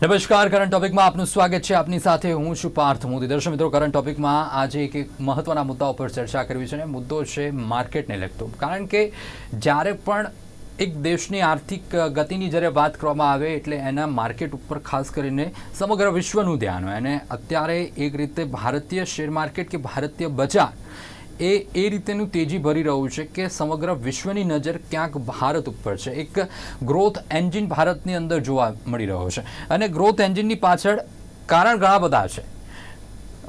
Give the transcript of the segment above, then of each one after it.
નમસ્કાર કરંટ ટોપિકમાં આપનું સ્વાગત છે. આપની સાથે હું છું પાર્થ મોદી. દર્શક મિત્રો કરંટ ટોપિકમાં આજે એક એક મહત્વના મુદ્દા ઉપર ચર્ચા કરવી છે અને મુદ્દો છે માર્કેટને લગતો. કારણ કે જ્યારે પણ એક દેશની આર્થિક ગતિની જ્યારે વાત કરવામાં આવે એટલે એના માર્કેટ ઉપર ખાસ કરીને સમગ્ર વિશ્વનું ધ્યાન હોય. અને અત્યારે એક રીતે ભારતીય શેર માર્કેટ કે ભારતીય બજાર એ એ રીતેનું તેજી ભરી રહ્યું છે કે સમગ્ર વિશ્વની નજર ક્યાંક ભારત ઉપર છે. એક ગ્રોથ એન્જિન ભારતની અંદર જોવા મળી રહ્યો છે. અને ગ્રોથ એન્જિનની પાછળ કારણ ઘણા બધા છે.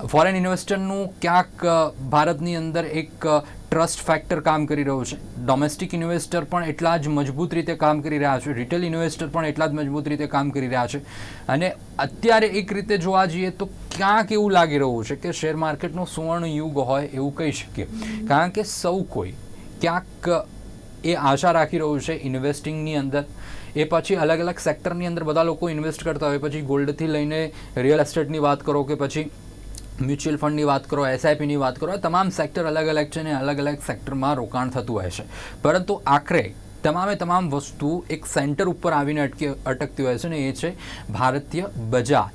ફોરેન ઇન્વેસ્ટરનું ક્યાંક ભારતની અંદર એક ટ્રસ્ટ ફેક્ટર કામ કરી રહ્યું છે. ડોમેસ્ટિક ઇન્વેસ્ટર પણ એટલા જ મજબૂત રીતે કામ કરી રહ્યા છે. રિટેલ ઇન્વેસ્ટર પણ એટલા જ મજબૂત રીતે કામ કરી રહ્યા છે. અને અત્યારે એક રીતે જોવા જઈએ તો ક્યાંક એવું લાગી રહ્યું છે કે શેર માર્કેટનો સુવર્ણ યુગ હોય એવું કહી શકીએ. કારણ કે સૌ કોઈ ક્યાંક એ આશા રાખી રહ્યું છે ઇન્વેસ્ટિંગની અંદર. એ પછી અલગ અલગ સેક્ટરની અંદર બધા લોકો ઇન્વેસ્ટ કરતા હોય. પછી ગોલ્ડથી લઈને રિયલ એસ્ટેટની વાત કરો કે પછી મ્યુચ્યુઅલ ફંડની વાત કરો એસઆઈપીની વાત કરો તમામ સેક્ટર અલગ અલગ છે અને અલગ અલગ સેક્ટરમાં રોકાણ થતું હોય છે. પરંતુ આખરે તમામે તમામ વસ્તુ એક સેન્ટર ઉપર આવીને અટકી, અટકતી હોય છે ને એ છે ભારતીય બજાર.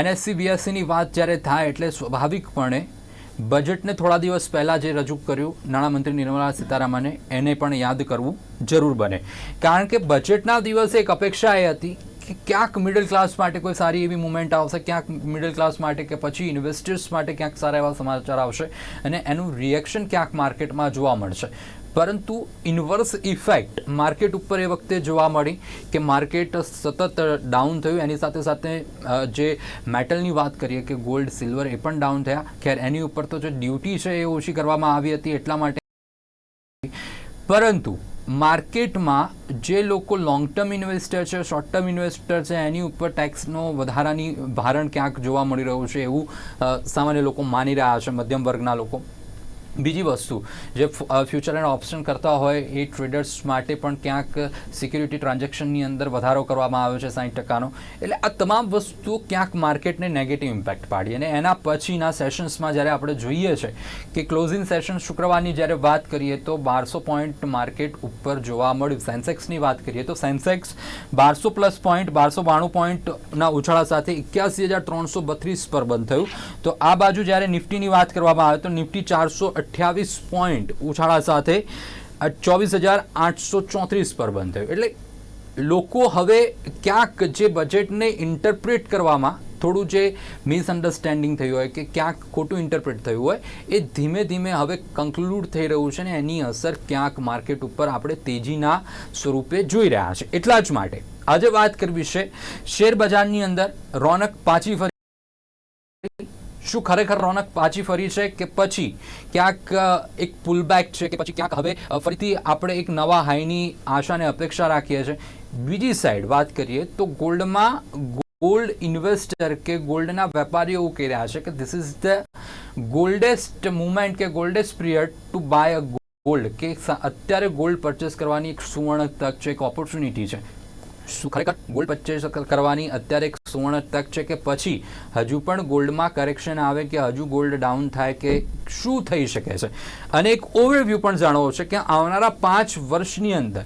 એનએસસી બીએસસીની વાત જ્યારે થાય એટલે સ્વાભાવિકપણે બજેટને થોડા દિવસ પહેલાં જે રજૂ કર્યું, નાણામંત્રી નિર્મલા સીતારામને એને પણ યાદ કરવું જરૂર બને. કારણ કે બજેટના દિવસે એક અપેક્ષા એ હતી કે ક્યાંક મિડલ ક્લાસ માટે કોઈ સારી એવી મુવમેન્ટ આવશે? ક્યાંક મિડલ ક્લાસ માટે કે પછી ઇન્વેસ્ટર્સ માટે ક્યાંક સારા એવા સમાચાર આવશે? અને એનું રિએક્શન ક્યાંક માર્કેટમાં જોવા મળશે? પરંતુ ઇન્વર્સ ઇફેક્ટ માર્કેટ ઉપર એ વખતે જોવા મળી કે માર્કેટ સતત ડાઉન થયું. એની સાથે સાથે જે મેટલની વાત કરીએ કે ગોલ્ડ સિલ્વર એ પણ ડાઉન થયા. ખેર, એની ઉપર તો જે ડ્યુટી છે એ ઓછી કરવામાં આવી હતી એટલા માટે. પરંતુ માર્કેટમાં જે લોકો લોંગ ટર્મ ઇન્વેસ્ટર છે શોર્ટ ટર્મ ઇન્વેસ્ટર છે, એની ઉપર ટેક્સનો વધારાની ભારણ ક્યાંક જોવા મળી રહ્યું છે એવું સામાન્ય લોકો માની રહ્યા છે, મધ્યમ વર્ગના લોકો. બીજી વસ્તુ, જે ફ્યુચર એન્ડ ઓપ્શન કરતા હોય એ ટ્રેડર્સ માટે પણ ક્યાંક સિક્યુરિટી ટ્રાન્ઝેક્શનની અંદર વધારો કરવામાં આવ્યો છે સાઠ ટકાનો. એટલે આ તમામ વસ્તુઓ ક્યાંક માર્કેટને નેગેટિવ ઇમ્પેક્ટ પાડી. અને એના પછીના સેશન્સમાં જ્યારે આપણે જોઈએ છે કે ક્લોઝિંગ સેશન શુક્રવારની જ્યારે વાત કરીએ તો બારસો પોઈન્ટ માર્કેટ ઉપર જોવા મળ્યું. સેન્સેક્સની વાત કરીએ તો સેન્સેક્સ બારસો પ્લસ પોઈન્ટ બારસો બાણું પોઈન્ટના ઉછાળા સાથે એક્યાસી હજાર ત્રણસો બત્રીસ પર બંધ થયું. તો આ બાજુ જ્યારે નિફ્ટીની વાત કરવામાં આવે તો નિફ્ટી ચારસો અઠ્યાવીસ પોઈન્ટ ઉછાળા સાથે ચોવીસ હજાર આઠસો ચોત્રીસ પર બંધ થયું. એટલે લોકો હવે ક્યાંક જે બજેટને ઇન્ટરપ્રિટ કરવામાં થોડું જે મિસઅન્ડરસ્ટેન્ડિંગ થયું હોય કે ક્યાંક ખોટું ઇન્ટરપ્રિટ થયું હોય, એ ધીમે ધીમે હવે કન્ક્લુડ થઈ રહ્યું છે ને એની અસર ક્યાંક માર્કેટ ઉપર આપણે તેજીના સ્વરૂપે જોઈ રહ્યા છે. એટલા જ માટે આજે વાત કરવી છે શેર બજારની અંદર રોનક પાછી ફરી શું ખરેખર રોનક પાછી ફરી છે કે પછી ક્યાંક એક પુલબેક છે કે પછી ક્યાંક હવે ફરીથી આપણે એક નવા હાઈની આશાને અપેક્ષા રાખીએ છીએ. બીજી સાઈડ વાત કરીએ તો ગોલ્ડમાં ગોલ્ડ ઇન્વેસ્ટર કે ગોલ્ડના વેપારીઓ એવું કહી રહ્યા છે કે this is the goldest moment કે goldest period to buy a gold કે અત્યારે ગોલ્ડ પરચેસ કરવાની એક સુવર્ણ તક છે, એક ઓપોર્ચ્યુનિટી છે. શું ખરેખર? ગોલ્ડ પરચેસ કરવાની અત્યારે એક સુવર્ણ તક છે કે પછી હજુ પણ ગોલ્ડમાં કરેક્શન આવે કે હજુ ગોલ્ડ ડાઉન થાય કે શું થઈ શકે છે? અને એક ઓવરવ્યૂ પણ જાણવો છે કે આવનારા પાંચ વર્ષની અંદર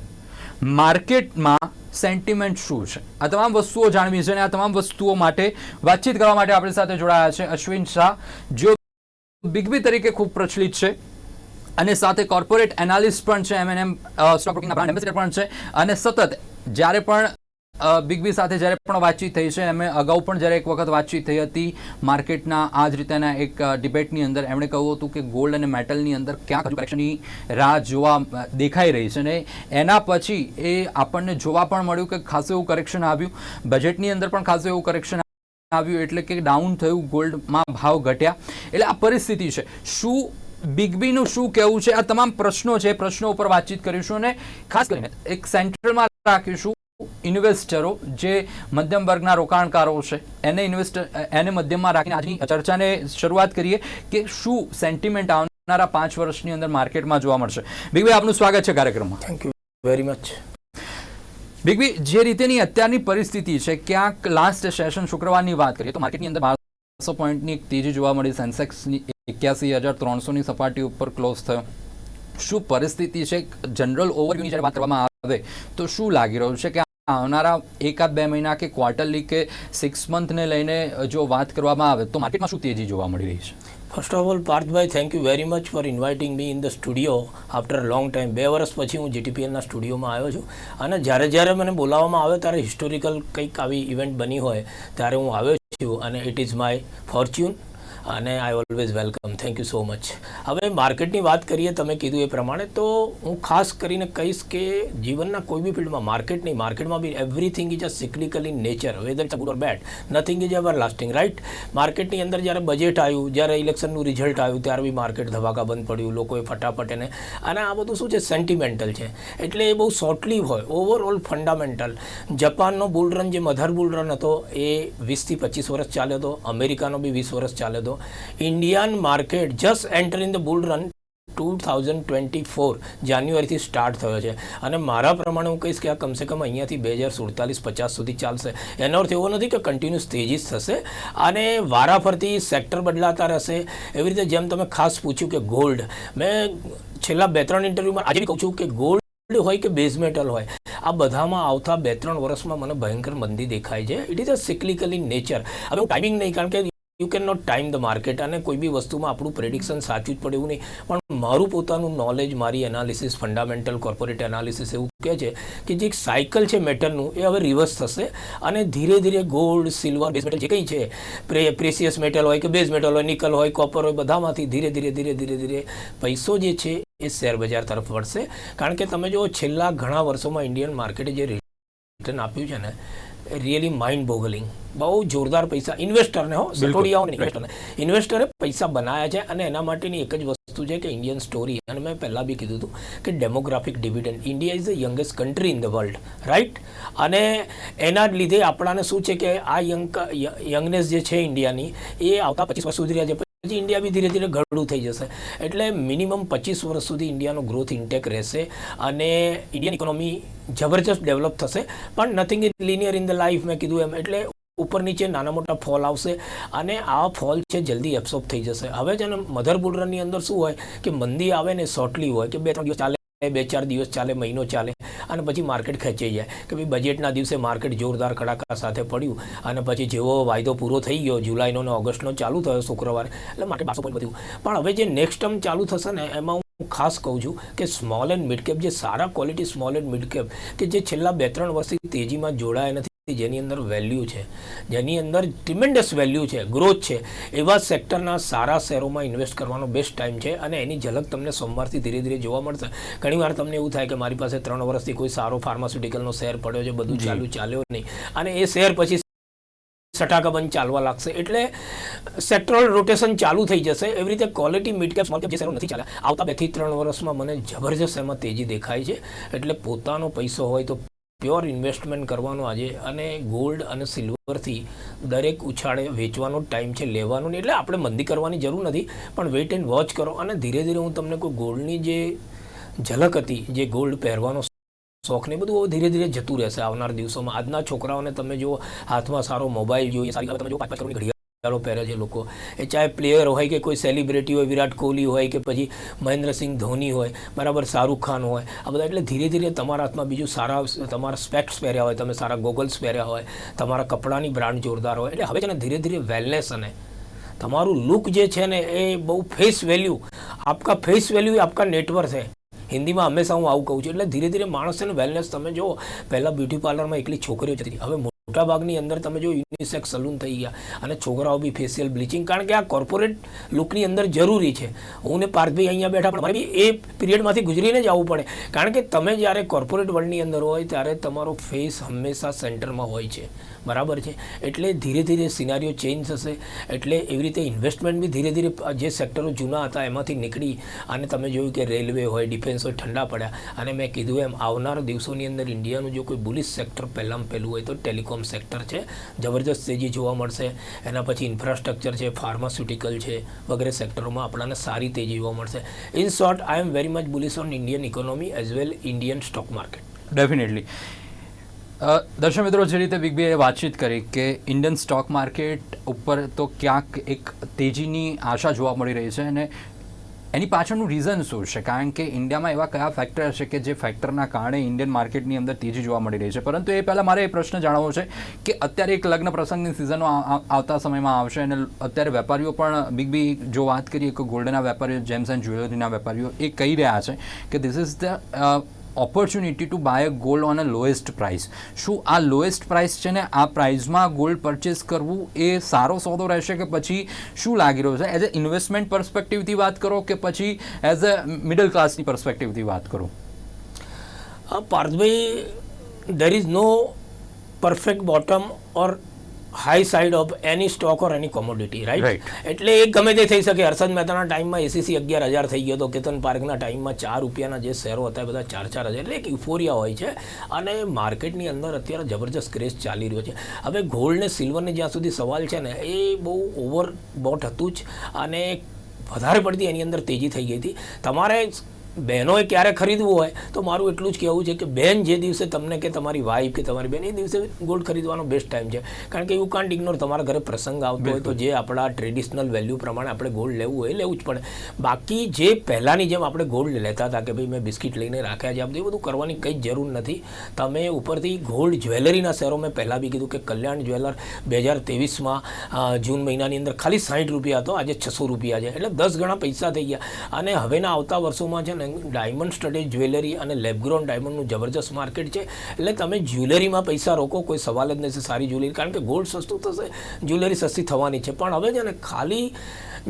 માર્કેટમાં સેન્ટિમેન્ટ શું છે? આ તમામ વસ્તુઓ જાણવી છે અને આ તમામ વસ્તુઓ માટે વાતચીત કરવા માટે આપણી સાથે જોડાયા છે અશ્વિન શાહ જેઓ બિગબી તરીકે ખૂબ પ્રચલિત છે અને સાથે કોર્પોરેટ એનાલિસ્ટ પણ છે એમએનએમ સ્ટોક બ્રોકિંગના બ્રાન્ડ એમ્બેસેડર પણ છે અને સતત જ્યારે પણ બિગ બી સાથે જ્યારે પણ વાતચીત થઈ છે, એમણે અગાઉ પણ જ્યારે એક વખત વાતચીત થઈ હતી, માર્કેટના આ જ રીતેના એક ડિબેટની અંદર એમણે કહ્યું હતું કે ગોલ્ડ અને મેટલની અંદર ક્યાંક હજુ કરેક્શનની રાહ જોવા દેખાઈ રહી છે અને એના પછી એ આપણને જોવા પણ મળ્યું કે ખાસું એવું કરેક્શન આવ્યું. બજેટની અંદર પણ ખાસું એવું કરેક્શન આવ્યું, એટલે કે ડાઉન થયું, ગોલ્ડમાં ભાવ ઘટ્યા. એટલે આ પરિસ્થિતિ છે. શું બિગ બીનું શું કહેવું છે? આ તમામ પ્રશ્નો છે પ્રશ્નો ઉપર વાતચીત કરીશું અને ખાસ કરીને એક સેન્ટ્રલમાં રાખીશું ઇન્વેસ્ટરો જે મધ્યમ વર્ગના રોકાણકારો છે. એને ઇન્વેસ્ટર એને મધ્યમમાં રાખીને આજની ચર્ચાને શરૂઆત કરીએ કે શું સેન્ટિમેન્ટ આવનારા પાંચ વર્ષની અંદર માર્કેટમાં જોવા મળશે. બિગભાઈ આપનું સ્વાગત છે કાર્યક્રમમાં. Thank you very much Big B જે રીતેની અત્યારની પરિસ્થિતિ છે ક્યાંક લાસ્ટ સેશન શુક્રવારની વાત કરીએ તો માર્કેટની અંદર બારસો પોઈન્ટની એક તેજી જોવા મળી સેન્સેક્સની એક્યાસી હજાર ત્રણસોની સપાટી ઉપર ક્લોઝ થયો. શું પરિસ્થિતિ છે? જનરલ ઓવરવ્યુની જ્યારે વાત કરવામાં આવે, તો શું લાગી રહ્યું છે કે આવનારા એકાદ બે મહિના કે ક્વાર્ટરલી કે સિક્સ મંથને લઈને જો વાત કરવામાં આવે, તો માર્કેટમાં શું તેજી જોવા મળી રહી છે? First of all Parthbhai thank you very much for inviting me in the studio after long time બે વર્ષ પછી હું જીટીપીએલના સ્ટુડિયોમાં આવ્યો છું. અને જ્યારે જ્યારે મને બોલાવવામાં આવે ત્યારે હિસ્ટોરિકલ કંઈક આવી ઇવેન્ટ બની હોય, ત્યારે હું આવ્યો છું. અને ઇટ ઇઝ માય ફોર્ચ્યુન અને I always welcome thank you so much હવે માર્કેટની વાત કરીએ, તમે કીધું એ પ્રમાણે, તો હું ખાસ કરીને કહીશ કે જીવનના કોઈ બી ફિલ્ડમાં માર્કેટ નહીં માર્કેટમાં બી everything is a cyclical in nature whether it's good or bad nothing is ever lasting right માર્કેટની અંદર જ્યારે બજેટ આવ્યું, જ્યારે ઇલેક્શનનું રિઝલ્ટ આવ્યું, ત્યારે બી માર્કેટ ધબાકા બંધ પડ્યું, લોકોએ ફટાફટ એને અને આ બધું શું છે? સેન્ટિમેન્ટલ છે. એટલે એ બહુ શોર્ટલી હોય. ઓવરઓલ ફંડામેન્ટલ જપાનનો બુલરન જે મધર બુલ રન હતો, એ વીસથી પચીસ વર્ષ ચાલ્યો હતો. અમેરિકાનો બી વીસ વર્ષ ચાલ્યો હતો. Indian market just enter in the bull run two thousand twenty four જાન્યુઆરીથી સ્ટાર્ટ થયો છે. અને મારા પ્રમાણે હું કહીશ કે આ કમસે કમ અહીંયાથી બે હજાર સુડતાલીસ પચાસ સુધી ચાલશે. એનો અર્થ એવો નથી કે કન્ટિન્યુઅસ જ થશે. અને વારાફરતી સેક્ટર બદલાતા રહેશે. એવી રીતે જેમ તમે ખાસ પૂછ્યું કે ગોલ્ડ મેં છેલ્લા બે ત્રણ ઇન્ટરવ્યૂમાં આજે કહું છું કે ગોલ્ડ હોય કે બેઝ મેટલ હોય, આ બધામાં આવતા બે ત્રણ વર્ષમાં મને ભયંકર મંદી દેખાય છે. It is a cyclical nature હવે હું ટાઈમિંગ નહીં, કારણ કે you can not time the market અને કોઈ બી વસ્તુમાં આપણું પ્રેડિક્શન સાચું જ પડે એવું નહીં. પણ મારું પોતાનું નોલેજ મારી એનાલિસિસ ફંડામેન્ટલ કોર્પોરેટ એનાલિસિસ એવું કહે છે કે જે એક સાયકલ છે મેટલનું એ હવે રિવર્સ થશે. અને ધીરે ધીરે ગોલ્ડ સિલ્વર બેઝ મેટલ જે કંઈ છે પ્રે પ્રેસિયસ મેટલ હોય કે બેઝ મેટલ હોય નિકલ હોય કોપર હોય, બધામાંથી ધીરે ધીરે ધીરે ધીરે ધીરે પૈસો જે છે એ શેર બજાર તરફ વળશે. કારણ કે તમે જો છેલ્લા ઘણા વર્ષોમાં ઇન્ડિયન માર્કેટે જે રિટર્ન આપ્યું છે ને રિયલી માઇન્ડ બોગલિંગ બહુ જોરદાર પૈસા ઇન્વેસ્ટરને હો સટોડિયાઓને ઇન્વેસ્ટરને ઇન્વેસ્ટરે પૈસા બનાવ્યા છે અને એના માટેની એક જ વસ્તુ છે કે ઇન્ડિયન સ્ટોરી અને મેં પહેલાં બી કીધું હતું કે demographic dividend India is the youngest country in the world right અને એના લીધે આપણાને શું છે કે આ યંગ યંગનેસ જે છે ઇન્ડિયાની એ આવતા પચીસ વર્ષ સુધી રહ્યા છે. પછી ઇન્ડિયા બી ધીરે ધીરે ઘરડું થઈ જશે. એટલે મિનિમમ પચીસ વર્ષ સુધી ઇન્ડિયાનો ગ્રોથ ઇન્ટેક રહેશે અને ઇન્ડિયન ઇકોનોમી જબરજસ્ત ડેવલપ થશે. પણ nothing is linear in the life મેં કીધું એમ. એટલે ઉપર નીચે નાના મોટા ફોલ આવશે અને આ ફોલ છે જલ્દી એબ્સોર્બ થઈ જશે. હવે છે ને મધર બુલરની અંદર શું હોય કે મંદી આવે ને શોર્ટલી હોય કે બે ત્રણ દિવસ ચાલે બે ચાર દિવસ ચાલે, મહિનો ચાલે, અને પછી માર્કેટ ખેંચાઈ જાય. કે ભાઈ બજેટના દિવસે માર્કેટ જોરદાર કડાકા સાથે પડ્યું, અને પછી જેવો વાયદો પૂરો થઈ ગયો, જુલાઈનો ને ઓગસ્ટનો ચાલુ થયો શુક્રવારે, એટલે માર્કેટ બારસો પોઈન્ટ વધ્યું. પણ હવે જે નેક્સ્ટ ટર્મ ચાલુ થશે ને, એમાં હું ખાસ કહું છું કે સ્મોલ એન્ડ મિડ કેપ જે સારા quality small and mid cap કે જે છેલ્લા બે ત્રણ વર્ષથી તેજીમાં જોડાયા નથી જેની અંદર વેલ્યુ છે જેની અંદર ટ્રિમેન્ડસ વેલ્યુ છે ગ્રોથ છે એવા સેક્ટરના સારા શેરોમાં ઇન્વેસ્ટ કરવાનો બેસ્ટ ટાઈમ છે અને એની ઝલક તમને સોમવારથી ધીરે ધીરે જોવા મળશે. ઘણીવાર તમને એવું થાય કે મારી પાસે ત્રણ વર્ષથી કોઈ સારો ફાર્માસ્યુટિકલનો શેર પડ્યો છે બધું ચાલુ ચાલ્યો નહીં. અને એ શેર પછી સટાકાબંધ ચાલવા લાગશે. એટલે સેક્ટરલ રોટેશન ચાલુ થઈ જશે. એવી રીતે quality mid cap small cap જે શેરો નથી ચાલ્યા. આવતા બેથી ત્રણ વર્ષમાં મને જબરજસ્ત એમાં તેજી દેખાય છે. એટલે પોતાનો પૈસો હોય તો પ્યોર ઇન્વેસ્ટમેન્ટ કરવાનો આજે અને ગોલ્ડ અને સિલ્વરથી દરેક ઉછાળે વેચવાનો ટાઈમ છે, લેવાનો નહીં. એટલે આપણે મંદી કરવાની જરૂર નથી, પણ વેઇટ એન્ડ વોચ કરો અને ધીરે ધીરે હું તમને કોઈ ગોલ્ડની જે ઝલક હતી, જે ગોલ્ડ પહેરવાનો શોખ ને બધું ધીરે ધીરે જતું રહેશે આવનાર દિવસોમાં. આજના છોકરાઓને તમે જો હાથમાં સારો મોબાઈલ જોઈએ, સારી તમે જો પાંચ પાંચ કરોડની પહેરે છે લોકો. એ ચાહે પ્લેયર હોય કે કોઈ સેલિબ્રિટી હોય, વિરાટ કોહલી હોય કે પછી મહેન્દ્રસિંહ ધોની હોય, બરાબર શાહરૂખ ખાન હોય, આ બધા એટલે ધીરે ધીરે તમારા હાથમાં બીજું સારા તમારા સ્પેક્ટ્સ પહેર્યા હોય, તમે સારા ગોગલ્સ પહેર્યા હોય, તમારા કપડાની બ્રાન્ડ જોરદાર હોય, એટલે હવે છે ને ધીરે ધીરે વેલનેસ અને તમારું લુક જે છે ને એ બહુ ફેસ વેલ્યુ આપકા ફેસ વેલ્યુ આપકા નેટવર્ક છે. હિન્દીમાં હંમેશા હું આવું કહું છું, એટલે ધીરે ધીરે માણસ છે ને વેલનેસ તમે જુઓ, પહેલાં બ્યુટી પાર્લરમાં એકલી છોકરીઓ જતી હવે મોટા ભાગની અંદર તમે જો યુનિસેક્સ સલૂન થઈ ગયા અને છોકરાઓ બી ફેશિયલ બ્લીચિંગ કારણ કે આ કોર્પોરેટ લુકની અંદર જરૂરી છે. હું ને પાર્થભાઈ અહીંયા બેઠા પણ એ પીરિયડમાંથી ગુજરીને જ આવવું પડે. કારણ કે તમે જ્યારે કોર્પોરેટ વર્લ્ડની અંદર હોય ત્યારે તમારો ફેસ હંમેશા સેન્ટરમાં હોય છે. બરાબર છે? એટલે ધીરે ધીરે સિનારીઓ ચેન્જ થશે. એટલે એવી રીતે ઇન્વેસ્ટમેન્ટ બી ધીરે ધીરે જે સેક્ટરો જૂના હતા એમાંથી નીકળી અને તમે જોયું કે રેલવે હોય ડિફેન્સ હોય, ઠંડા પડ્યા. અને મેં કીધું એમ આવનાર દિવસોની અંદર ઇન્ડિયાનું જો કોઈ બુલિશ સેક્ટર પહેલાં પહેલું હોય તો ટેલિકોમ સેક્ટર છે. જબરજસ્ત તેજી જોવા મળશે. એના પછી ઇન્ફ્રાસ્ટ્રક્ચર છે ફાર્માસ્યુટિકલ છે, વગેરે સેક્ટરોમાં આપણને સારી તેજી જોવા મળશે. In short I am very much bullish on Indian economy as well Indian stock market definitely દર્શક મિત્રો, જે રીતે બિગબીએ વાતચીત કરી કે ઇન્ડિયન સ્ટોક માર્કેટ ઉપર તો ક્યાંક એક તેજીની આશા જોવા મળી રહી છે અને એની પાછળનું રીઝન શું છે? કારણ કે ઇન્ડિયામાં એવા કયા ફેક્ટર છે કે જે ફેક્ટરના કારણે ઇન્ડિયન માર્કેટની અંદર તેજી જોવા મળી રહી છે? પરંતુ એ પહેલાં મારે એ પ્રશ્ન જાણવો છે કે અત્યારે એક લગ્ન પ્રસંગની સિઝનો આવતા સમયમાં આવશે અને અત્યારે વેપારીઓ પણ બિગ બી જો વાત કરીએ કે ગોલ્ડના વેપારીઓ જેમ્સ એન્ડ જ્વેલરીના વેપારીઓ એ કહી રહ્યા છે કે this is the opportunity to buy a gold on a lowest price શું આ લોએસ્ટ પ્રાઇસ છે ને? આ પ્રાઇસમાં ગોલ્ડ પરચેસ કરવું એ સારો સોદો રહેશે કે પછી શું લાગી રહ્યું છે? એઝ અ ઇન્વેસ્ટમેન્ટ પર્સપેક્ટિવથી વાત કરો કે પછી એઝ અ મિડલ ક્લાસની પર્સપેક્ટિવથી વાત કરો? પાર્થભાઈ there is no perfect bottom or high side of any stock or any commodity Right. એટલે એ ગમે તે થઈ શકે. હર્ષદ મહેતાના ટાઈમમાં એસીસી અગિયાર હજાર થઈ ગયો હતો કેતન પાર્કના ટાઈમમાં ચાર રૂપિયાના જે શેરો હતા એ બધા ચાર ચાર હજાર. એટલે એક ઇફોરિયા હોય છે. અને માર્કેટની અંદર અત્યારે જબરજસ્ત ક્રેઝ ચાલી રહ્યો છે. હવે ગોલ્ડ ને સિલ્વરને જ્યાં સુધી સવાલ છે ને એ બહુ ઓવર બોટ હતું જ. અને વધારે પડતી એની અંદર તેજી થઈ ગઈ હતી. તમારે બહેનોએ ક્યારે ખરીદવું હોય તો મારું એટલું જ કહેવું છે કે બેન જે દિવસે તમને કે તમારી વાઈફ કે તમારી બેન એ દિવસે ગોલ્ડ ખરીદવાનો બેસ્ટ ટાઈમ છે. કારણ કે યુ કાન્ટ ઇગ્નોર તમારા ઘરે પ્રસંગ આવતો હોય તો જે આપણા ટ્રેડિશનલ વેલ્યુ પ્રમાણે આપણે ગોલ્ડ લેવું હોય એ લેવું જ પડે. બાકી જે પહેલાંની જેમ આપણે ગોલ્ડ લેતા હતા કે ભાઈ મેં બિસ્કિટ લઈને રાખ્યા છે આ બધું એ બધું કરવાની કંઈ જ જરૂર નથી. તમે ઉપરથી ગોલ્ડ જ્વેલરીના શહેરો મેં પહેલાં બી કીધું કે કલ્યાણ જ્વેલર બે હજાર તેવીસમાં જૂન મહિનાની અંદર ખાલી સાઠ રૂપિયા હતો આજે છસો રૂપિયા છે. એટલે દસ ગણા પૈસા થઈ ગયા. અને હવેના આવતા વર્ષોમાં છે ને ડાયમંડ સ્ટડી જ્વેલરી અને લેબગ્રોન ડાયમંડનું જબરજસ્ત માર્કેટ છે. એટલે તમે જ્વેલરીમાં પૈસા રોકો, કોઈ સવાલ જ નથી, સારી જ્વેલરી. કારણ કે ગોલ્ડ સસ્તું થશે, જ્વેલરી સસ્તી થવાની છે. પણ હવે છે ને ખાલી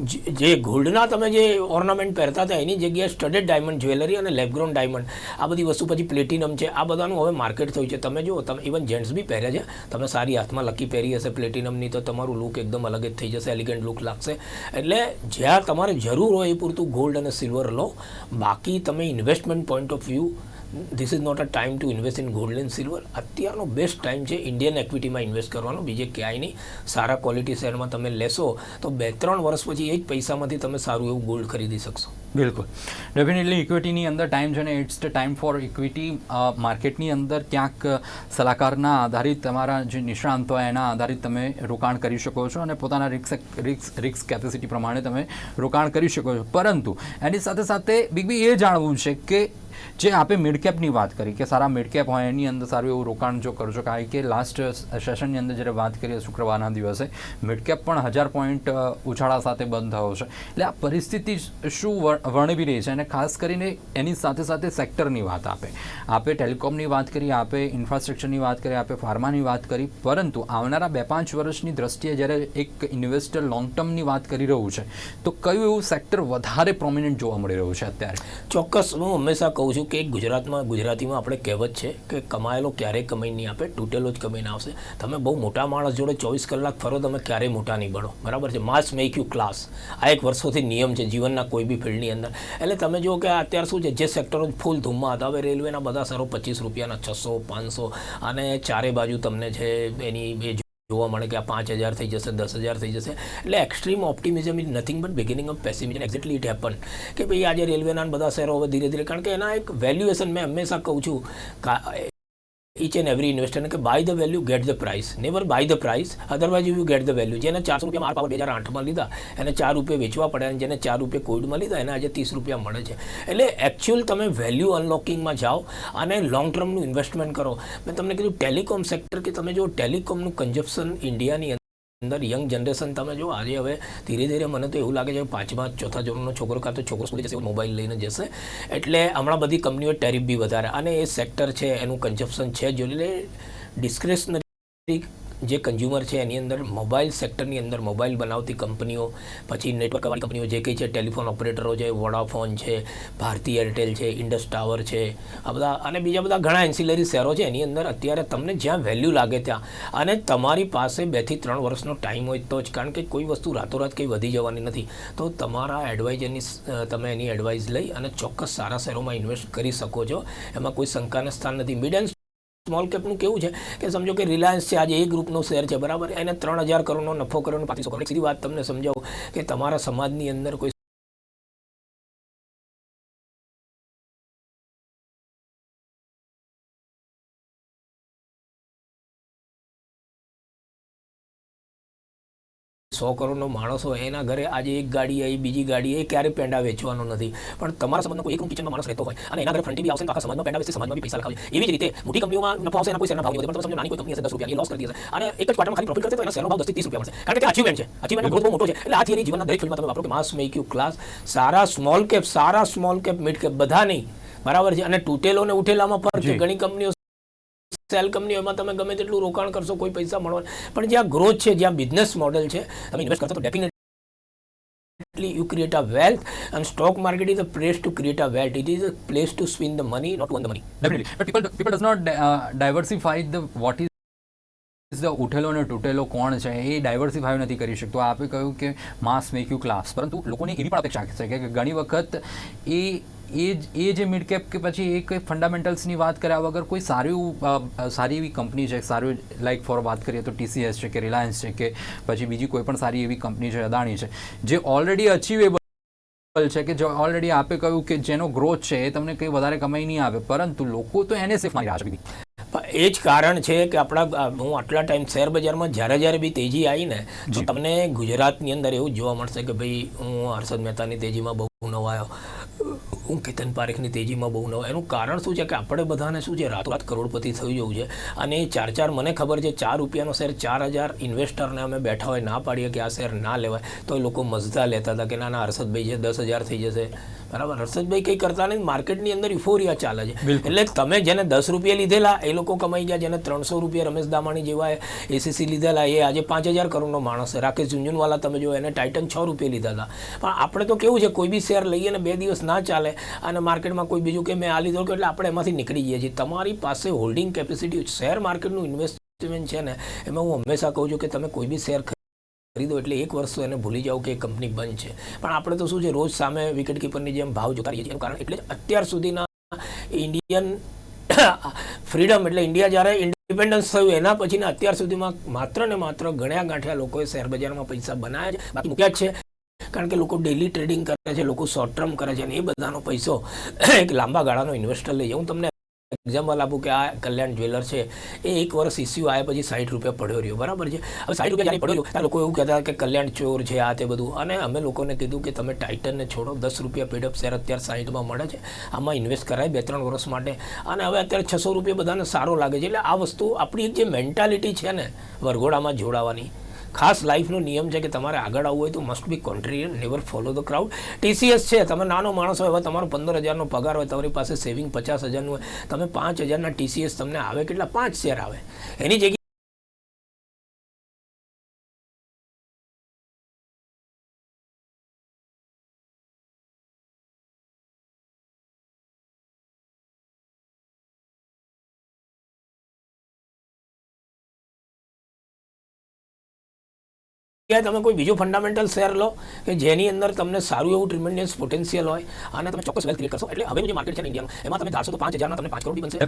જ- ગોલ્ડના તમે જે ઓર્નામેન્ટ પહેરતા હતા, એની જગ્યાએ સ્ટડેડ ડાયમંડ જ્વેલરી અને લેબગ્રોન ડાયમંડ આ બધી વસ્તુ પછી પ્લેટિનમ છે, આ બધાનું હવે માર્કેટ થયું છે. તમે જુઓ, તમે ઇવન જેન્ટ્સ બી પહેરે છે, તમે સારી હાથમાં લકી પહેરી હશે પ્લેટિનમની તો તમારું લુક એકદમ અલગ જ થઈ જશે એલિગન્ટ લુક લાગશે. એટલે જ્યાં તમારે જરૂર હોય એ પૂરતું ગોલ્ડ અને સિલ્વર લો. બાકી તમે investment point of view this is not a time to invest in gold and silver અત્યારનો બેસ્ટ ટાઈમ છે ઇન્ડિયન એક્વિટીમાં ઇન્વેસ્ટ કરવાનો. બીજે ક્યાંય નહીં. સારા ક્વોલિટી શેરમાં તમે લેશો, તો બે ત્રણ વર્ષ પછી એ જ પૈસામાંથી તમે સારું એવું ગોલ્ડ ખરીદી શકશો. બિલકુલ. ડેફિનેટલી ઇક્વિટીની અંદર ટાઈમ છે ને it's the time for equity માર્કેટની અંદર ક્યાંક સલાહકારના આધારિત તમારા જે નિષ્ણાંત હોય, એના આધારિત તમે રોકાણ કરી શકો છો અને પોતાના રિક્સ રિક્સ રિક્સ કેપેસિટી પ્રમાણે તમે રોકાણ કરી શકો છો. પરંતુ એની સાથે સાથે બિગ બી એ જાણવું છે કે જે આપે મિડકેપની વાત કરી કે સારા મિડકેપ હોય, એની અંદર સારું એવું રોકાણ જો કરશો કારણ કે લાસ્ટ સેશનની અંદર જ્યારે વાત કરીએ શુક્રવારના દિવસે મિડકેપ પણ હજાર પોઈન્ટ ઉછાળા સાથે બંધ થયો છે. એટલે આ પરિસ્થિતિ શું વર- વર્ણવી રહી છે અને ખાસ કરીને એની સાથે સાથે સેક્ટરની વાત આપે. આપે ટેલિકોમની વાત કરી, આપે ઇન્ફ્રાસ્ટ્રક્ચરની વાત કરી, આપે ફાર્માની વાત કરી, પરંતુ આવનારા બે પાંચ વર્ષની દ્રષ્ટિએ જ્યારે એક ઇન્વેસ્ટર લોંગ ટર્મની વાત કરી રહ્યું છે, તો કયું એવું સેક્ટર વધારે પ્રોમિનન્ટ જોવા મળી રહ્યું છે અત્યારે? ચોક્કસ, હું હંમેશા કહું છું કે ગુજરાતમાં, ગુજરાતીમાં આપણે કહેવત છે કે કમાયેલો ક્યારેય કમાઈ નહીં આપે, તૂટેલો જ કમાઈને આવશે. તમે બહુ મોટા માણસ જોડે ચોવીસ કલાક ફરો, તમે ક્યારેય મોટા નહીં બનો. બરાબર છે? માસ મેક યુ ક્લાસ આ એક વર્ષોથી નિયમ છે જીવનના કોઈ બી ફિલ્ડની અંદર. એટલે તમે જુઓ કે અત્યારે શું છે? જે સેક્ટરો ફૂલ ધૂમમાં હતા. હવે રેલવેના બધા સરો પચીસ રૂપિયાના છસો, પાંચસો અને ચારે બાજુ તમને છે એની જોવા મળે કે આ પાંચ હજાર થઈ જશે, દસ હજાર થઈ જશે. એટલે extreme optimism is nothing but beginning of pessimism exactly it happen કે ભાઈ આજે રેલવેના બધા શહેરો હવે ધીરે ધીરે, કારણ કે એના એક વેલ્યુએશન મેં હંમેશા કહું છું. ઈચ એન્ડ એવરી ઇન્વેસ્ટરને કે buy the value get the price never buy the price otherwise you get the value જેને ચારસો રૂપિયા માર પાવર બે હજાર આઠમાં લીધા એને ચાર રૂપિયા વેચવા પડે અને જેને ચાર રૂપિયા કોવિડમાં લીધા એને આજે ત્રીસ રૂપિયા મળે છે એટલે એકચ્યુઅલ તમે વેલ્યુ અનલોકિંગમાં જાઓ અને લોંગ ટર્મનું ઇન્વેસ્ટમેન્ટ કરો. મેં તમને કીધું ટેલિકોમ સેક્ટર કે તમે જો ટેલિકોમનું કન્ઝપ્શન ઇન્ડિયાની અંદર યંગ જનરેશન તમે જો આજે હવે ધીરે ધીરે મને તો એવું લાગે છે પાંચમા, ચોથા ધોરણનો છોકરો કાં તો છોકરો સ્કૂલે જશે મોબાઈલ લઈને જશે. એટલે હમણાં બધી કંપનીઓ ટેરિફ બી વધારે. અને એ સેક્ટર છે, એનું કન્ઝપ્શન છે જો ડિસ્ક્રેશનરી જે કન્ઝ્યુમર છે, એની અંદર મોબાઈલ સેક્ટરની અંદર મોબાઈલ બનાવતી કંપનીઓ, પછી નેટવર્કવાળી કંપનીઓ જે કંઈ છે ટેલિફોન ઓપરેટરો છે વોડાફોન છે, ભારતી એરટેલ છે ઇન્ડસ ટાવર છે, આ બધા અને બીજા બધા ઘણા એન્સિલરી શેરો છે, એની અંદર અત્યારે તમને જ્યાં વેલ્યુ લાગે ત્યાં. અને તમારી પાસે બેથી ત્રણ વર્ષનો ટાઈમ હોય તો જ, કારણ કે કોઈ વસ્તુ રાતોરાત કંઈ વધી જવાની નથી. તો તમારા એડવાઇઝરની તમે એની એડવાઇસ લઈ અને ચોક્કસ સારા શેરોમાં ઇન્વેસ્ટ કરી શકો છો. એમાં કોઈ શંકાને સ્થાન નથી. મિડ એન્ડ સ્મોલ કેપનું કેવું છે કે સમજો કે રિલાયન્સ છે, આજે એ ગ્રુપનો શેર છે, બરાબર? એને ત્રણ હજાર કરોડનો નફો કરવાનો પાંત્રીસો કરોડ. સીધી વાત તમને સમજાવું કે તમારા સમાજની અંદર કોઈ સો કરોડનો માણસ હોય એના ઘરે આજે એક ગાડી આવી બીજી ગાડી આવી ક્યારે પેંડા વેચવાનો નથી. પણ તમારા સંબંધનો કોઈ એક કિચનમાં માણસ રહેતો હોય અને એના ઘરે ફ્રન્ટી બી આવશે આખા સમાજમાં પેંડા વેચશે સમાજમાં બી પૈસા લખાવે. એવી જ રીતે મોટી કંપનીઓમાં નફો આવશે એના કોઈ શેરના ભાવ પણ તમે સમજો નાની કોઈ કંપની હશે દસ રૂપિયા લોસ કરી દેશે અને એક જ ક્વાર્ટરમાં ખાલી પ્રોફિટ કરશે તો એના શેરનો ભાવ દસથી ત્રીસ રૂપિયા મળશે. કારણ કે અચીવમેન્ટ છે. અચીવમેન્ટ ગ્રોથ બહુ મોટો છે. એટલે આ થિયરી જીવનના દરેક ફિલ્ડમાં તમે વાપરો કે માસ મેક્યુ ક્લાસ સારા સ્મોલ કેપ સારા સ્મોલ કેપ મિડ કેપ બધા નહીં. બરાબર છે? અને તૂટેલો ને ઉઠેલામાં ફરક ઘણી કંપનીઓ સેલ કંપનીઓ એમાં તમે ગમે તેટલું રોકાણ કરશો કોઈ પૈસા મળવા પણ જ્યાં ગ્રોથ છે જ્યાં બિઝનેસ મોડેલ છે તમે ઇન્વેસ્ટ કરશો તો definitely you create a wealth and stock market is a place to create a wealth it is a place to swing the money not one the money people, people does not uh, diversify the the ઉઠેલો અને તૂટેલો કોણ છે એ diversify નથી કરી શકતો. આપે કહ્યું કે માસ મેક યુ ક્લાસ પરંતુ લોકોની એવી પણ અપેક્ષા છે કે ઘણી વખત એ એ જ એ જે મિડ કેપ કે પછી એ કંઈ ફંડામેન્ટલ્સની વાત કર્યા વગર કોઈ સારું સારી એવી કંપની છે સારું લાઈક ફોર વાત કરીએ તો ટીસીએસ છે કે રિલાયન્સ છે કે પછી બીજી કોઈ પણ સારી એવી કંપની છે અદાણી છે જે ઓલરેડી અચીવેબલ છે કે જો ઓલરેડી આપે કહ્યું કે જેનો ગ્રોથ છે એ તમને કંઈ વધારે કમાઈ નહીં આવે પરંતુ લોકો તો એને સેફમાં રાહ એ જ કારણ છે કે આપણા હું આટલા ટાઈમ શેર બજારમાં જ્યારે જ્યારે બી તેજી આવી ને તો તમને ગુજરાતની અંદર એવું જોવા મળશે કે ભાઈ હું હર્ષદ મહેતાની તેજીમાં બહુ નવાયો હું કેતન પારેખની તેજીમાં બહુ નવા એનું કારણ શું છે કે આપણે બધાને શું છે રાતોરાત કરોડપતિ થઈ જવું છે અને એ ચાર ચાર મને ખબર છે ચાર રૂપિયાનો શેર ચાર હજાર ઇન્વેસ્ટરને અમે બેઠા હોય ના પાડીએ કે આ શેર ના લેવાય તો એ લોકો મજદા લેતા હતા કે ના ના હર્ષદભાઈ છે દસ હજાર થઈ જશે. બરાબર? હર્ષદભાઈ કંઈ કરતા નહીં માર્કેટની અંદર ઇફોરિયા ચાલે છે. એટલે તમે જેને દસ રૂપિયા લીધેલા એ લોકો કમાઈ ગયા જેને ત્રણસો રૂપિયા રમેશ દામાણી જેવા એસીસી લીધેલા એ આજે પાંચ હજાર કરોડનો માણસ છે. રાકેશ ઝુંઝુનવાલા તમે જો એને ટાઇટન છ રૂપિયા લીધા હતા. પણ આપણે તો કેવું છે કોઈ બી શેર લઈએ ને બે દિવસ ના ચાલે અને માર્કેટમાં કોઈ બીજું કે મેં આ લીધો કે એટલે આપણે એમાંથી નીકળી જઈએ છીએ. તમારી પાસે હોલ્ડિંગ કેપેસિટી શેર માર્કેટનું ઇન્વેસ્ટમેન્ટ છે ને, એમાં હું હંમેશા કહું છું કે તમે કોઈ બી શેર ખરીદો એટલે એક વર્ષ એને ભૂલી જાઓ કે કંપની બંધ છે. પણ આપણે તો શું છે, રોજ સામે વિકેટ કીપરની જેમ ભાવ જોતા છીએ. કારણ એટલે અત્યાર સુધીના ઇન્ડિયન ફ્રીડમ એટલે ઇન્ડિયા જ્યારે ઇન્ડિપેન્ડન્સ થયું, એના પછીના અત્યાર સુધીમાં માત્ર ને માત્ર ગણ્યા ગાંઠ્યા લોકોએ શેર બજારમાં પૈસા બનાવ્યા છે. બાકી મૂક્યા છે. કારણ કે લોકો ડેલી ટ્રેડિંગ કરે છે, લોકો શોર્ટ ટર્મ કરે છે અને એ બધાનો પૈસો એક લાંબા ગાળાનો ઇન્વેસ્ટર લઈ જાય. હું તમને એક્ઝામ્પલ આપું કે આ કલ્યાણ જ્વેલર છે, એ એક વર્ષ ઇસ્યુ આવ્યા પછી સાઠ રૂપિયા પડ્યો રહ્યો, બરાબર છે? હવે સાઠ રૂપિયા જ્યારે પડ્યો, ત્યારે લોકો એવું કહેતા કે કલ્યાણ ચોર છે આ તે બધું. અને અમે લોકોને કીધું કે તમે ટાઇટનને છોડો, દસ રૂપિયા પેડઅપ શેર અત્યારે સાઠમાં મળે છે. આમાં ઇન્વેસ્ટ કરાય બે ત્રણ વર્ષ માટે. અને હવે અત્યારે છસો રૂપિયા બધાને સારો લાગે છે. એટલે આ વસ્તુ આપણી જે મેન્ટાલિટી છે ને, વરઘોડામાં જોડાવાની ખાસ લાઈફનો નિયમ છે કે તમારે આગળ આવવું હોય તો must be contrarian never follow the crowd TCS છે, તમે નાનો માણસ હોય, હવે તમારો પંદર હજારનો પગાર હોય, તમારી પાસે સેવિંગ પચાસ હજારનું હોય, તમે પાંચ હજારના ટીસીએસ તમને આવે, કેટલા? પાંચ શેર આવે. એની જગ્યાએ તમે કોઈ બીજું ફંડામેન્ટલ શેર લો કે જેની અંદર તમને સારું એવું ટ્રીમેન્ડિયસ પોટેન્શિયલ હોય અને તમે ચોક્કસ વેલ્થ ક્રિએટ કરશો. એટલે હવે જે માર્કેટ છે ઇન્ડિયામાં એમાં તમે ચારસો તો પાંચ હજારના તમને પાંચ કરોડ બનશે.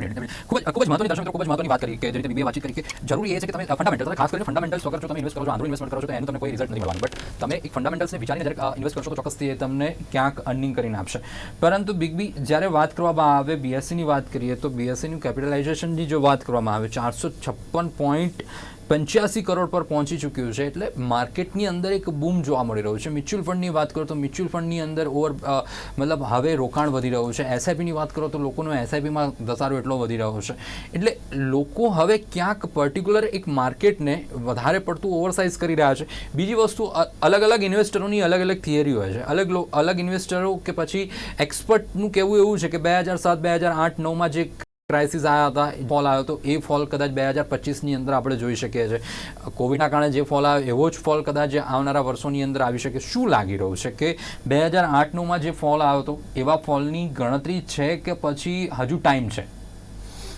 ખૂબ ખૂબ જ મહત્વની દર્શક, ખૂબ જ મહત્વની વાત કરી કે જે રીતે બીબીએ વાતચીત કરી કે જરૂરી એ છે કે તમે ફંડામેન્ટલ ખાસ કરીને ફંડામેન્ટલ વગર જો તમે ઇન્વેસ્ટ કરો છો આંધળું ઇન્વેસ્ટમેન્ટ કરો છો, તો એનું તમને કોઈ રિઝલ્ટ નથી મળવાનું. બટ તમે એક ફંડામેન્ટલ્સને વિચારીને જ્યારે ઇન્વેસ્ટ કરશો તો ચોક્કસથી એ તમને ક્યાંક અર્નિંગ કરીને આપશે. પરંતુ બિગ બી જ્યારે વાત કરવામાં આવે બીએસસીની વાત કરીએ તો બીએસસીનું કેપિટલાઇઝેશનની જો વાત કરવામાં આવે, ચારસો છપ્પન પોઈન્ટ પંચ્યાસી કરોડ પર પહોંચી ચૂક્યું છે એટલે માર્કેટની અંદર એક બૂમ જોવા મળી રહ્યું છે. મ્યુચ્યુઅલ ફંડની વાત કરો તો મ્યુચ્યુઅલ ફંડની અંદર ઓવર મતલબ હવે રોકાણ વધી રહ્યું છે. એસઆઈપીની વાત કરો તો લોકોનો એસઆઈપીમાં ધસારો એટલો વધી રહ્યો છે. એટલે લોકો હવે ક્યાંક પર્ટિક્યુલર એક માર્કેટને વધારે પડતું ઓવરસાઇઝ કરી રહ્યા છે. બીજી વસ્તુ અલગ અલગ ઇન્વેસ્ટરોની અલગ અલગ થિયરી હોય છે. અલગ અલગ ઇન્વેસ્ટરો કે પછી એક્સપર્ટનું કહેવું એવું છે કે બે હજાર સાત, બે હજાર આઠ, નવમાં જે ક્રાઇસિસ આવ્યા હતા ફોલ આવ્યો તો એ ફોલ કદાચ બે હજાર પચીસની અંદર આપણે જોઈ શકીએ છીએ. કોવિડના કારણે જે ફોલ આવ્યો, એવો જ ફોલ કદાચ આવનારા વર્ષોની અંદર આવી શકે. શું લાગી રહ્યું છે કે બે હજાર આઠનોમાં જે ફોલ આવ્યો હતો, એવા ફોલની ગણતરી છે કે પછી હજુ ટાઈમ છે?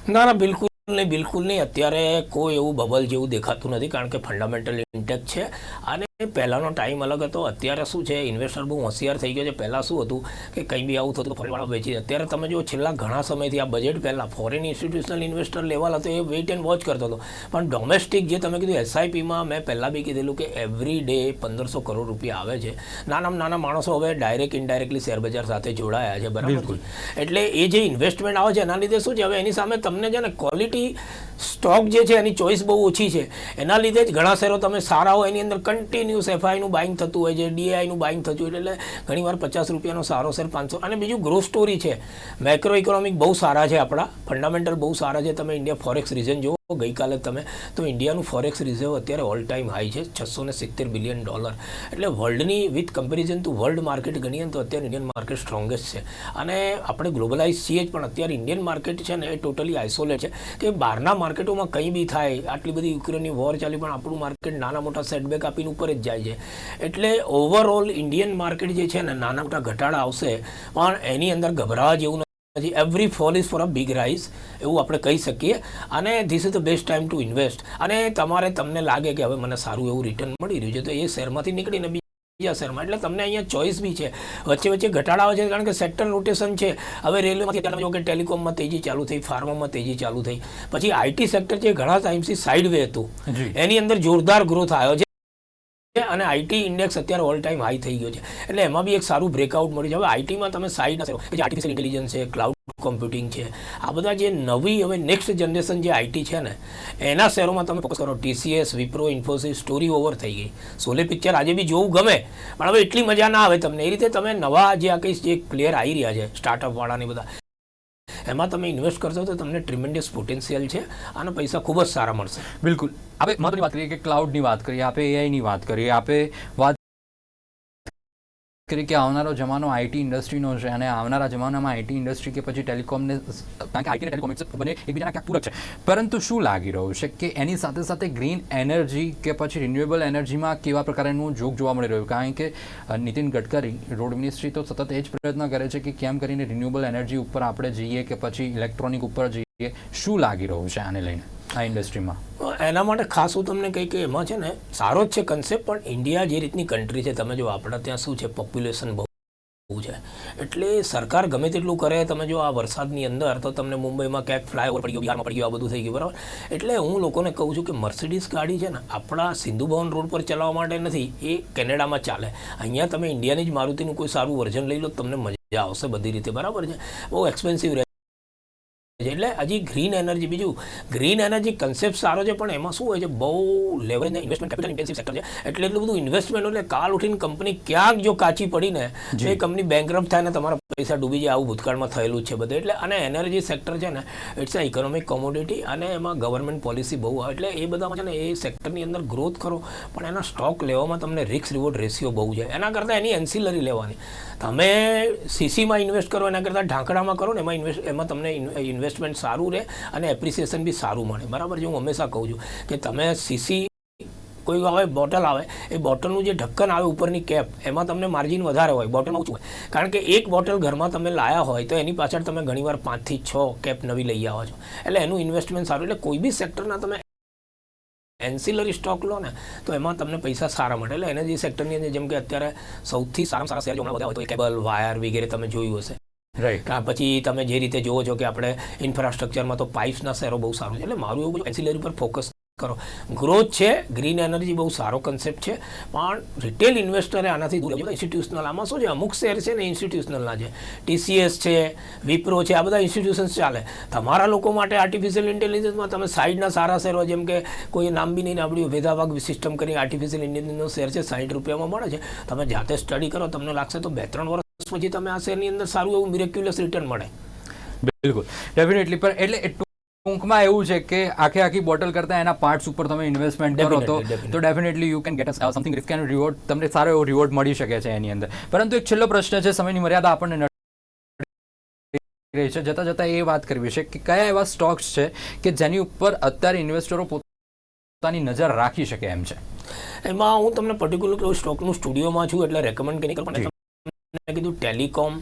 ના ના, બિલકુલ નહીં બિલકુલ નહીં. અત્યારે કોઈ એવું બબલ જેવું દેખાતું નથી, કારણ કે ફંડામેન્ટલ ઇન્ટેક છે. અને પહેલાંનો ટાઈમ અલગ હતો. અત્યારે શું છે ઇન્વેસ્ટર બહુ હોશિયાર થઈ ગયો છે. પહેલાં શું હતું કે કંઈ બી આવું થતું તો ફોરેનવાળા વેચી અત્યારે તમે જો છેલ્લા ઘણા સમયથી આ બજેટ પહેલાં ફોરેન ઇન્સ્ટિટ્યુશનલ ઇન્વેસ્ટર લેવલ તો એ વેઇટ એન્ડ વોચ કરતો હતો. પણ ડોમેસ્ટિક જે તમે કીધું એસઆઈપીમાં મેં પહેલાં બી કીધેલું કે એવરી ડે પંદરસો કરોડ રૂપિયા આવે છે. નાના નાના માણસો હવે ડાયરેક્ટ ઇનડાયરેક્ટલી શેર બજાર સાથે જોડાયા છે બરાબર. એટલે એ જે ઇન્વેસ્ટમેન્ટ આવે છે એના લીધે શું છે? હવે એની સામે તમને છે ને ક્વોલિટી સ્ટોક જે છે એની ચોઈસ બહુ ઓછી છે. એના લીધે જ ઘણા શેરો તમે સારા હોય એની અંદર કન્ટિન્યુઅસ એફઆઈનું બાઇંગ થતું હોય છે ડીઆઈનું બાઇંગ થતું હોય એટલે ઘણીવાર પચાસ રૂપિયાનો સારો શેર પાંચસો. અને બીજું ગ્રોથ સ્ટોરી છે. મેક્રો ઇકોનોમિક બહુ સારા છે આપણા ફંડામેન્ટલ બહુ સારા છે, તમે ઇન્ડિયા ફોરેક્સ રિઝન જુઓ. ગઈકાલે તમે, તો ઇન્ડિયાનું ફોરેક્સ રિઝર્વ અત્યારે ઓલ ટાઈમ હાઈ છે, છસો ને સિત્તેર બિલિયન ડોલર એટલે વર્લ્ડની with comparison to world market ગણીએ તો અત્યારે ઇન્ડિયન માર્કેટ સ્ટ્રોંગેસ્ટ છે. અને આપણે ગ્લોબલાઇઝ છીએ જ, પણ અત્યારે ઇન્ડિયન માર્કેટ છે ને એ ટોટલી આઇસોલેટ છે. કે બહારના માર્કેટોમાં કંઈ બી થાય, આટલી બધી યુક્રેનની વોર ચાલી, પણ આપણું માર્કેટ નાના મોટા સેટબેક આપીને ઉપર જ જાય છે. એટલે ઓવરઓલ ઇન્ડિયન માર્કેટ જે છે ને, નાના મોટા ઘટાડા આવશે, પણ એની અંદર ગભરાવા જેવું નથી every fall is for a big rise એવું આપણે કહી શકીએ. અને this is the best time to invest અને તમારે તમને લાગે કે હવે મને સારું એવું રિટર્ન મળી રહ્યું છે તો એ શેરમાંથી નીકળીને બીજા શેરમાં. એટલે તમને અહીંયા ચોઈસ બી છે. વચ્ચે વચ્ચે ઘટાડા આવે છે કારણ કે સેક્ટર રોટેશન છે. હવે રેલવેમાંથી તમે જો કે ટેલિકોમમાં તેજી ચાલુ થઈ ફાર્મામાં તેજી ચાલુ થઈ. પછી આઈટી સેક્ટર છે ઘણા ટાઈમથી સાઇડ વે હતું. એની અંદર જોરદાર ગ્રોથ આવ્યો છે. અને આઈટી ઇન્ડેક્સ અત્યારે ઓલ ટાઈમ હાઈ થઈ ગયો છે. એટલે એમાં બી એક સારું બ્રેકઆઉટ મળ્યું છે. હવે આઈટીમાં તમે સાઈડ કે જે આર્ટિફિશિયલ ઇન્ટેલિજન્સ છે ક્લાઉડ કોમ્પ્યુટિંગ છે, આ બધા જે નવી હવે નેક્સ્ટ જનરેશન જે આઈટી છે ને, એના શહેરોમાં તમે ફોકસ કરો. TCS Wipro Infosys story over થઈ ગઈ. સોલે પિક્ચર આજે બી જોવું ગમે, પણ હવે એટલી મજા ના આવે તમને. એ રીતે તમે નવા જે આ કંઈ જે પ્લેયર આવી રહ્યા છે સ્ટાર્ટઅપ વાળાને બધા એમાં તમે ઇન્વેસ્ટ કરશો તો તમને ટ્રીમેન્ડિયસ પોટેન્શિયલ છે અને પૈસા ખૂબ જ સારા મળશે. બિલકુલ. આપણે મહત્વની વાત કરીએ કે ક્લાઉડની વાત કરીએ, આપણે એઆઈની વાત કરીએ આપે વાત કરીએ કે આવનારો જમાનો આઈટી ઇન્ડસ્ટ્રીનો છે અને આવનારા જમાનામાં આઈટી ઇન્ડસ્ટ્રી કે પછી ટેલિકોમને કારણ કે આઈટી ટેલિકોમ બને એકબીજાના ક્યાંક પૂરક છે. પરંતુ શું લાગી રહ્યું છે કે એની સાથે સાથે ગ્રીન એનર્જી કે પછી રિન્યુએબલ એનર્જીમાં કેવા પ્રકારનું જોગ જોવા મળી રહ્યું? કારણ કે નીતિન ગડકરી, રોડ મિનિસ્ટ્રી તો સતત એ જ પ્રયત્ન કરે છે કે કેમ કરીને રિન્યુએબલ એનર્જી ઉપર આપણે જઈએ કે પછી ઇલેક્ટ્રોનિક ઉપર જઈએ. શું લાગી રહ્યું છે આને લઈને? આ ઇન્ડસ્ટ્રીમાં. એના માટે ખાસ હું તમને કંઈક એમાં છે ને સારો જ છે કન્સેપ્ટ પણ ઇન્ડિયા જે રીતની કન્ટ્રી છે, તમે જો આપણા ત્યાં શું છે પોપ્યુલેશન બહુ છે. એટલે સરકાર ગમે તેટલું કરે, તમે જો આ વરસાદની અંદર, તો તમને મુંબઈમાં ક્યાંક ફ્લાયઓવર પડી ગયો, બિહારમાં પડી ગયો, આ બધું થઈ ગયું, બરાબર? એટલે હું લોકોને કહું છું કે મર્સિડીઝ ગાડી છે ને, આપણા સિંધુ ભવન રોડ પર ચલાવવા માટે નથી, એ કેનેડામાં ચાલે. અહીંયા તમે ઇન્ડિયાની જ મારુતિનું કોઈ સારું વર્ઝન લઈ લો તમને મજા આવશે બધી રીતે, બરાબર છે? બહુ એક્સપેન્સિવ રહે. એટલે હજી ગ્રીન એનર્જી બીજું ગ્રીન એનર્જી કન્સેપ્ટ સારો છે પણ એમાં શું હોય છે બહુ leverage investment capital intensive sector છે. એટલે એટલું બધું ઇન્વેસ્ટમેન્ટ એટલે કાલ ઉઠીને કંપની ક્યાંક જો કાચી પડીને એ કંપની બેંકરપ્ટ થાય ને તમારા પૈસા ડૂબી જાય આવું ભૂતકાળમાં થયેલું છે બધું. એટલે અને એનર્જી સેક્ટર છે ને ઇટ્સ અ ઇકોનોમિક કોમોડિટી અને એમાં ગવર્મેન્ટ પોલિસી બહુ આવે. એટલે એ બધામાં છે ને એ સેક્ટરની અંદર ગ્રોથ કરો પણ એના સ્ટોક લેવામાં તમને રિસ્ક રિવોર્ડ રેશિયો બહુ છે. એના કરતાં એની એન્સિલરી લેવાની. તમે સીસીમાં ઇન્વેસ્ટ કરો એના કરતાં ઢાંકડામાં કરો ને એમાં ઇન્વેસ્ટ એમાં તમને ઇન્વેસ્ટમેન્ટ સારું રહે અને એપ્રિસિએશન બી સારું મળે. બરાબર છે? હું હંમેશા કહું છું કે તમે સીસી કોઈ આવે બોટલ આવે, એ બોટલનું જે ઢક્કન આવે ઉપરની કેપ એમાં તમને માર્જિન વધારે હોય બોટલ ઓછું હોય. કારણ કે એક બોટલ ઘરમાં તમે લાયા હોય તો એની પાછળ તમે ઘણીવાર પાંચથી છ કેપ નવી લઈ આવો છો. એટલે એનું ઇન્વેસ્ટમેન્ટ સારું. એટલે કોઈ બી સેક્ટરના તમે એન્સિલરી સ્ટોક લો ને તો એમાં તમને પૈસા સારા મળે. એટલે એનર્જી સેક્ટરની અંદર જેમ કે અત્યારે સૌથી સારામાં સારા શેર હમણાં બધા હોય તો કેબલ વાયર વગેરે તમે જોયું હશે. રાઈટ પછી તમે જે રીતે જોવો છો કે આપણે ઇન્ફ્રાસ્ટ્રક્ચરમાં તો પાઇપ્સના શેરો બહુ સારું છે. એટલે મારું એવું બધું એન્સિલરી પર ફોકસ કરો. ગ્રોથ છે ગ્રીન એનર્જી બહુ સારો કન્સેપ્ટ છે, પણ રિટેલ ઇન્વેસ્ટરે આનાથી દૂર. ઇન્સ્ટિટ્યુશનલ આમાં શું છે? અમુક શેર છે ને ઇન્સ્ટિટ્યુશનલના છે. ટીસીએસ છે વિપ્રો છે, આ બધા ઇન્સ્ટિટ્યુશન્સ ચાલે. તમારા લોકો માટે આર્ટિફિશિયલ ઇન્ટેલિજન્સમાં તમે સાઈડના સારા શેરો, જેમ કે કોઈ નામ બી નહીં આવડ્યું ભેદાભાગ સિસ્ટમ કરી આર્ટિફિશિયલ ઇન્ટેલિજન્સનો શેર છે સાઠ રૂપિયામાં મળે છે. તમે જાતે સ્ટડી કરો, તમને લાગશે તો બે ત્રણ વર્ષ પછી તમે આ શેરની અંદર સારું એવું મિરેક્યુલસ રિટર્ન મળે. બિલકુલ. ડેફિનેટલી પણ એટલે ટૂંકમાં એવું છે કે આખે આખી બોટલ કરતાં એના પાર્ટસ ઉપર તમે ઇન્વેસ્ટમેન્ટ કરો તો. તો definitely you can get something risk and reward તમને સારો એવો રિવોર્ડ મળી શકે છે એની અંદર પરંતુ એક છેલ્લો પ્રશ્ન છે સમયની મર્યાદા આપણને રહી છે જતાં જતાં એ વાત કરવી છે કે કયા એવા સ્ટોક્સ છે કે જેની ઉપર અત્યારે ઇન્વેસ્ટરો પોતાની નજર રાખી શકે એમ છે એમાં હું તમને પર્ટિક્યુલર સ્ટોકનું સ્ટુડિયોમાં છું એટલે રેકમેન્ડ કરી. કીધું ટેલિકોમ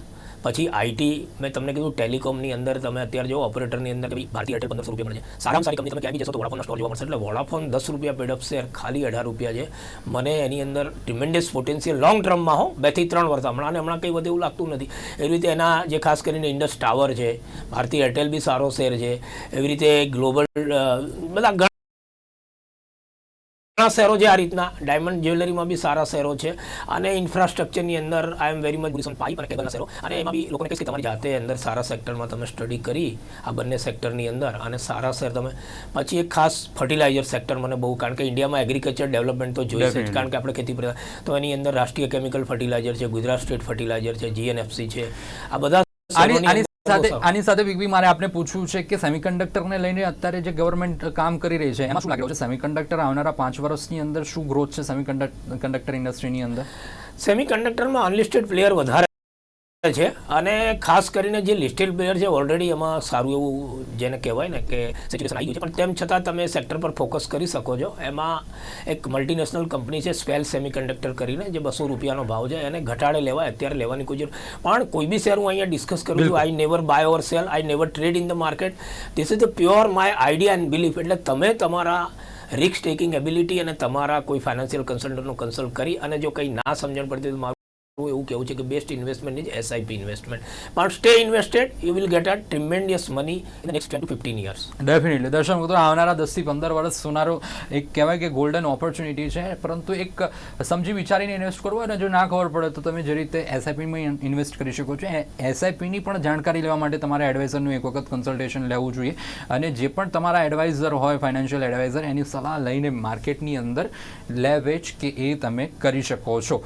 પછી આઈટી મેં તમને કીધું, ટેલિકોમની અંદર તમે અત્યારે જો ઓપરેટરની અંદર કે ભારતીય એરટેલ પંદરસો રૂપિયા મળે છે. સારામાં સારી કંપની તમે ક્યાં બી જશો તો વોડાફોનના સ્ટોર જોવા મળશે. એટલે વોડાફોન દસ રૂપિયા પેડ અપ ખાલી અઢાર રૂપિયા છે. મને એની અંદર ટ્રિમેન્ડિયસ પોટેન્શિયલ લોંગ ટર્મમાં હો, બેથી ત્રણ વર્ષ. હમણાં અને હમણાં કંઈ વધુ એવું લાગતું નથી. એવી રીતે એના જે ખાસ કરીને ઇન્ડસ ટાવર છે, ભારતીય એરટેલ બી સારો શેર છે. એવી રીતે ગ્લોબલ બધા ઘણા શહેરો છે આ રીતના. ડાયમંડ જ્વેલરીમાં બી સારા શહેરો છે. અને ઇન્ફ્રાસ્ટ્રક્ચરની અંદર I am very much pipe અને કેબલના શહેરો. અને એમાં બી લોકોને કહીશ કે તમારી જાતે અંદર સારા સેક્ટરમાં તમે સ્ટડી કરી આ બંને સેક્ટરની અંદર. અને સારા શહેર તમે પછી એક ખાસ ફર્ટિલાઇઝર સેક્ટર મને બહુ કારણ કે ઇન્ડિયામાં એગ્રીકલ્ચર ડેવલપમેન્ટ તો જોઈએ છે કારણ કે આપણે ખેતી પ્રધાન. તો એની અંદર રાષ્ટ્રીય કેમિકલ ફર્ટિલાઇઝર છે ગુજરાત સ્ટેટ ફર્ટિલાઇઝર છે જીએનએફસી છે. આ બધા સાથે. આની સાથે બિગબી મારે આપને પૂછવું છે કે સેમિકન્ડક્ટરને લઈને અત્યારે જે ગવર્મેન્ટ કામ કરી રહી છે એમાં શું લાગે છે સેમિકન્ડક્ટર આવનારા પાંચ વર્ષની અંદર શું ગ્રોથ છે સેમિકન્ડક્ટર ઇન્ડસ્ટ્રીની અંદર સેમિકન્ડક્ટરમાં અનલિસ્ટેડ પ્લેયર વધારે છે. અને ખાસ કરીને જે લિસ્ટેડ પ્લેયર છે ઓલરેડી એમાં સારું એવું જેને કહેવાય ને કે સિચ્યુએશન આવી ગયું છે. પણ તેમ છતાં તમે સેક્ટર પર ફોકસ કરી શકો છો. એમાં એક મલ્ટીનેશનલ કંપની છે સ્વેલ સેમિકન્ડક્ટર કરીને જે બસો રૂપિયાનો ભાવ છે. એને ઘટાડે લેવાય અત્યારે લેવાની કોઈ જરૂર પણ કોઈ બી શેર હું અહીંયા ડિસ્કસ કરું છું. I never buy or sell I never trade in the market this is the pure my idea and belief એટલે તમે તમારા રિસ્ક ટેકિંગ એબિલિટી અને તમારા કોઈ ફાઇનાન્શિયલ કન્સલ્ટન્ટનું કન્સલ્ટ કરી અને જો કંઈ ના સમજણ પડતી તો મારું એવું કેવું છે કે best investment is SIP investment પણ stay invested you will get a tremendous money in next ten to fifteen years definitely દર્શક મિત્રો, આવનારા દસથી પંદર વર્ષ સોનારો એક કહેવાય કે ગોલ્ડન ઓપોર્ચ્યુનિટી છે. પરંતુ એક સમજી વિચારીને ઇન્વેસ્ટ કરવો અને જો ના ખબર પડે, તો તમે જે રીતે એસઆઈપીમાં ઇન્વેસ્ટ કરી શકો છો. એસઆઈપીની પણ જાણકારી લેવા માટે તમારે એડવાઇઝરનું એક વખત કન્સલ્ટેશન લેવું જોઈએ. અને જે પણ તમારા એડવાઇઝર હોય ફાઇનાન્શિયલ એડવાઇઝર એની સલાહ લઈને માર્કેટની અંદર લે વેચ કે એ તમે કરી શકો છો.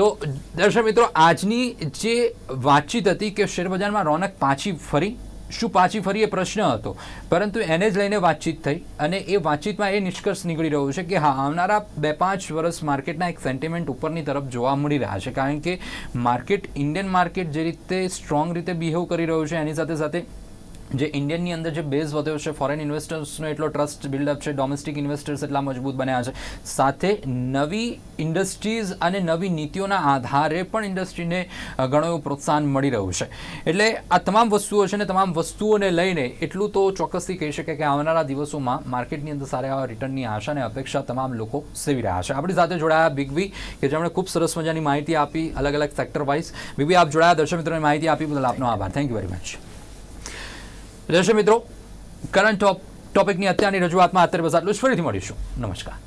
તો, દર્શક મિત્રો, આજની જે વાતચીત હતી કે શેરબજારમાં રોનક પાછી ફરી, શું પાછી ફરી એ પ્રશ્ન હતો. પરંતુ એને જ લઈને વાતચીત થઈ અને એ વાતચીતમાં એ નિષ્કર્ષ નીકળી રહ્યો છે કે હા, આવનારા બે પાંચ વર્ષ માર્કેટના એક સેન્ટિમેન્ટ ઉપરની તરફ જોવા મળી રહ્યા છે. કારણ કે માર્કેટ, ઇન્ડિયન માર્કેટ જે રીતે સ્ટ્રોંગ રીતે બિહેવ કરી રહ્યું છે, એની સાથે સાથે જે ઇન્ડિયનની અંદર જે બેઝ વધ્યો છે ફોરેન ઇન્વેસ્ટર્સનો એટલો ટ્રસ્ટ બિલ્ડઅપ છે ડોમેસ્ટિક ઇન્વેસ્ટર્સ એટલા મજબૂત બન્યા છે. સાથે નવી ઇન્ડસ્ટ્રીઝ અને નવી નીતિઓના આધારે પણ ઇન્ડસ્ટ્રીને ઘણું એવું પ્રોત્સાહન મળી રહ્યું છે. એટલે આ તમામ વસ્તુઓ છે ને, તમામ વસ્તુઓને લઈને એટલું તો ચોક્કસથી કહી શકે કે આવનારા દિવસોમાં માર્કેટની અંદર સારા એવા રિટર્નની આશા અને અપેક્ષા તમામ લોકો સેવી રહ્યા છે. આપણી સાથે જોડાયા બિગવી કે જેમણે ખૂબ સરસ મજાની માહિતી આપી અલગ અલગ સેક્ટર વાઇઝ બિગવી આપ જોડાયા, દર્શક મિત્રોને માહિતી આપી બદલ આપનો આભાર. થેન્ક યુ વેરી મચ દર્શક મિત્રો કરંટ ટોપિકની અત્યારની રજૂઆતમાં અત્યારે બસ આટલું જ. ફરીથી મળીશું. નમસ્કાર.